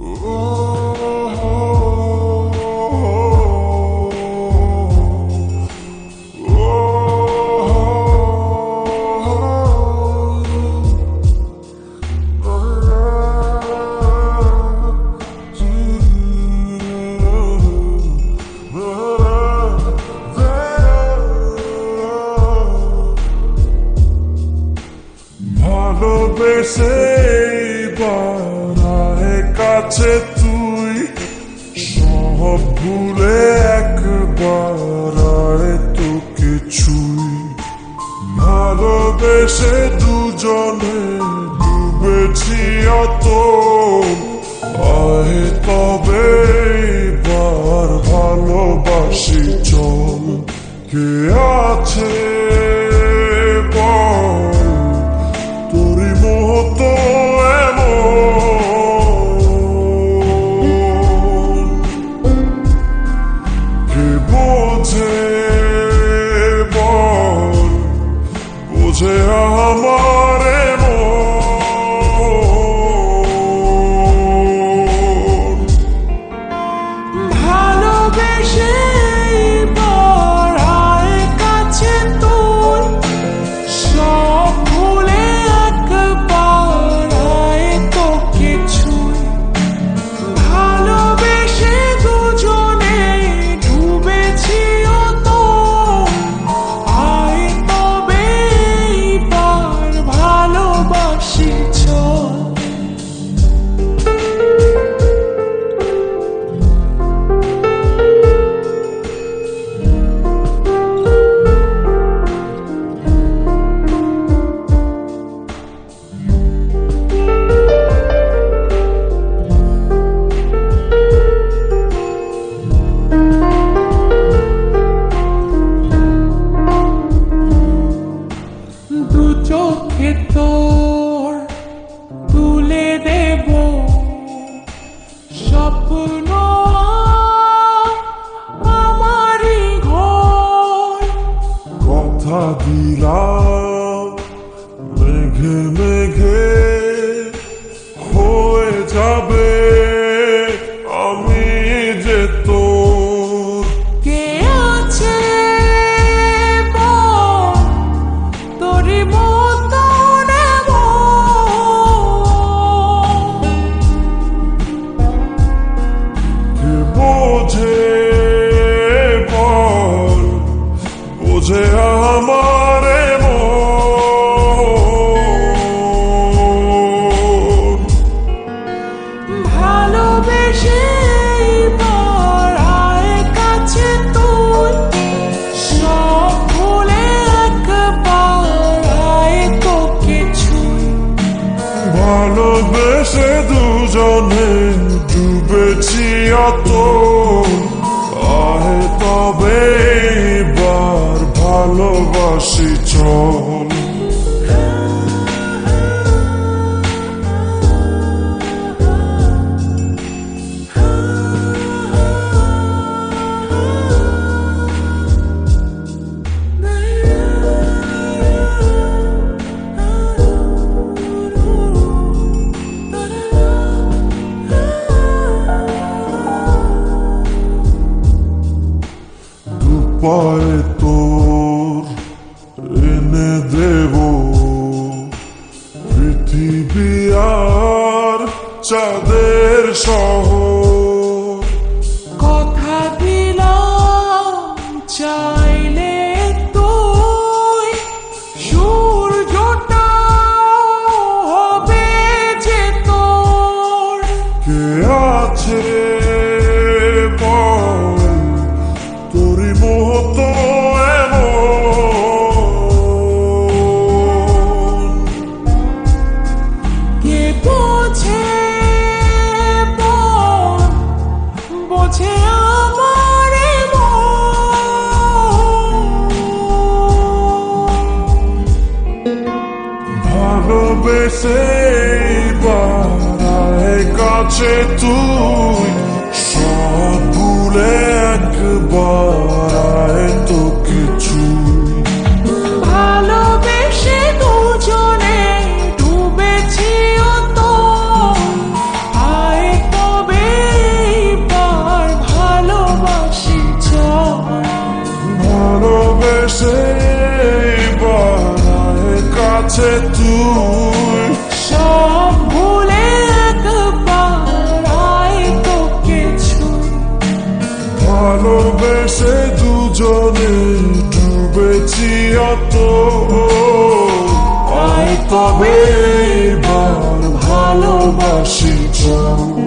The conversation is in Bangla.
Ooh. কাছে তুই। সব ভুলে একবার আয় তোকে ছুই। ভালোবেসে দুজনে ডুবেছি অত আয় তবে এবার ভালোবাসি চল। কে আছে? চোখে তোর তুলে দেব। স্বপ্ন আমারই ঘর। কথা দিলাম, মেঘে মেঘে হয়ে যাবে। আমি যে তোর ডুবেছি অত। আহে তবে এবার ভালোবাসি চল। তোর এনে দেব। পৃথিবী আর চাঁদের শহর। সেই কাছে তুই সব ভুলে একবার তো কিছু। ভালোবেসে দুজনে ডুবেছি তো আয় তবে পার ভালোবাসি ভালোবেসে বার কাছে তুই সব ভুলে একবার আয় কিছু। ভালোবেসে দুজনে ডুবেছি অত। আয় তবে ভালোবাসি চল